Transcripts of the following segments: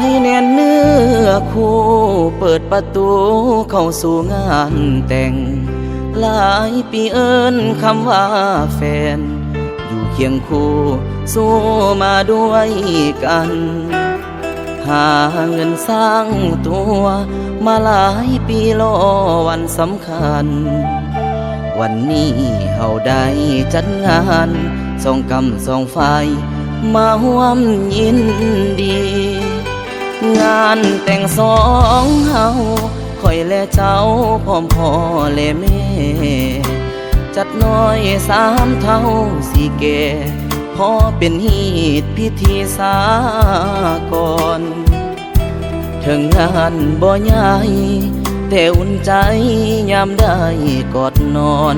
สายแน่นเนื้อคู่ เปิดประตูเข้าสู่งานแต่ง หลายปีเอินคำว่าแฟน อยู่เคียงคู่สู้มาด้วยกัน หาเงินสร้างตัว มาหลายปีรอวันสำคัญ วันนี้เฮาได้จัดงานสองกำสองฝ่ายมาร่วมยินดี งานแต่งสองเฮาคอยและเจ้าพร้อมพ่อและแม่ จัดน้อยสามเท่าสี่แก่พอเป็นฮีตพิธีสากลถึงงานบ่ใหญ่แต่อุ่นใจยามได้กอดนอน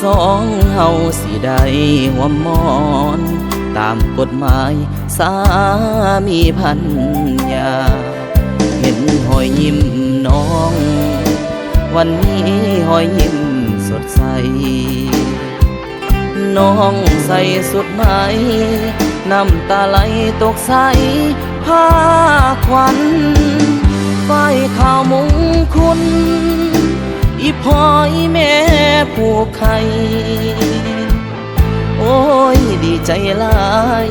สองเฮาสิได้หัวมอน ตามกฎหมายสามีพัน เห็นหอยยิ้มน้อง วันนี้หอยยิ้มสดใส น้องใส่สุดไหมน้ำตาไหลตกใสผ้าควันไฟข่าวมุงคุณอีพ่อยแม่ผูกไข่โอ้ยดีใจหลาย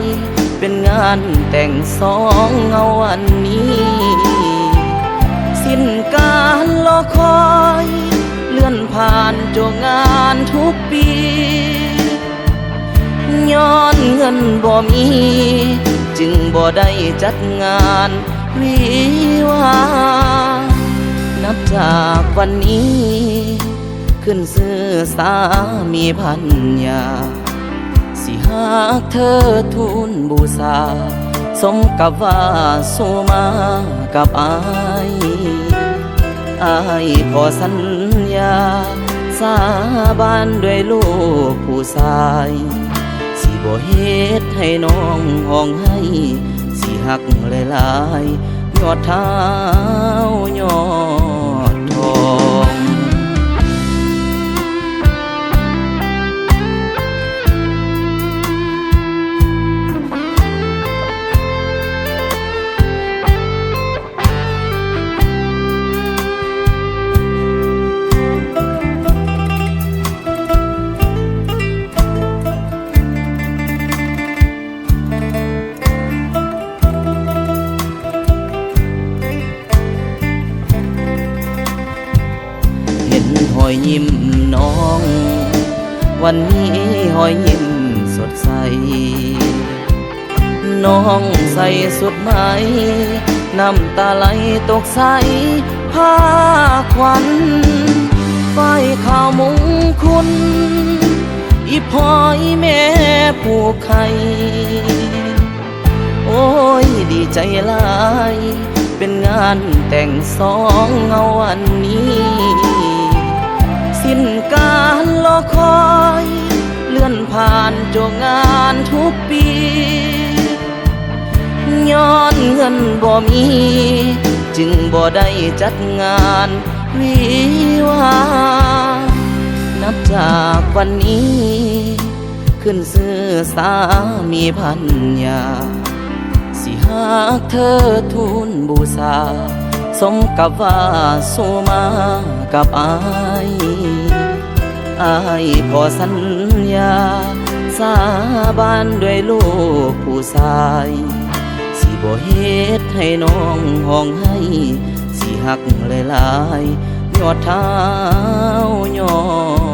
เป็นงานแต่งสองเงาวันนี้ สิ้นการรอคอย เลื่อนผ่านจวงานทุกปี ย้อนเงินบ่มี จึงบ่ได้จัดงานวิวานับจากวันนี้ ขึ้นซื้อสามีพันยา สิหากเธอทูลบูชาสมกับว่าสู้มากับอายอายขอสัญญา สาบานด้วยลูกผู้ชาย สิบ่เฮ็ดให้น้องห้องให้ สิหักหลายๆยอดทาย อยยิ้มน้อง วันนี้หอยยิ้มสดใส น้องใส่สุดไหม น้ำตาไหลตกใสผ้าควันไฟข่าวมุงคุณ อีพ่อยแม่ผูกไข่โอ้ยดีใจหลาย เป็นงานแต่งสองเงาวันนี้ สิ้นการรอคอย เลื่อนผ่านจวงานทุกปี ย้อนเงินบ่มี จึงบ่ได้จัดงานวิวา นับจากวันนี้ ขึ้นซื้อสามีพันยา สิหากเธอทูลบูชาสมกับว่าสู้มากับอาย อายขอสัญญา สาบานด้วยลูกผู้ชาย สิบ่เฮ็ดให้น้องห้องให้ สิหักหลายๆยอดเท้ายอด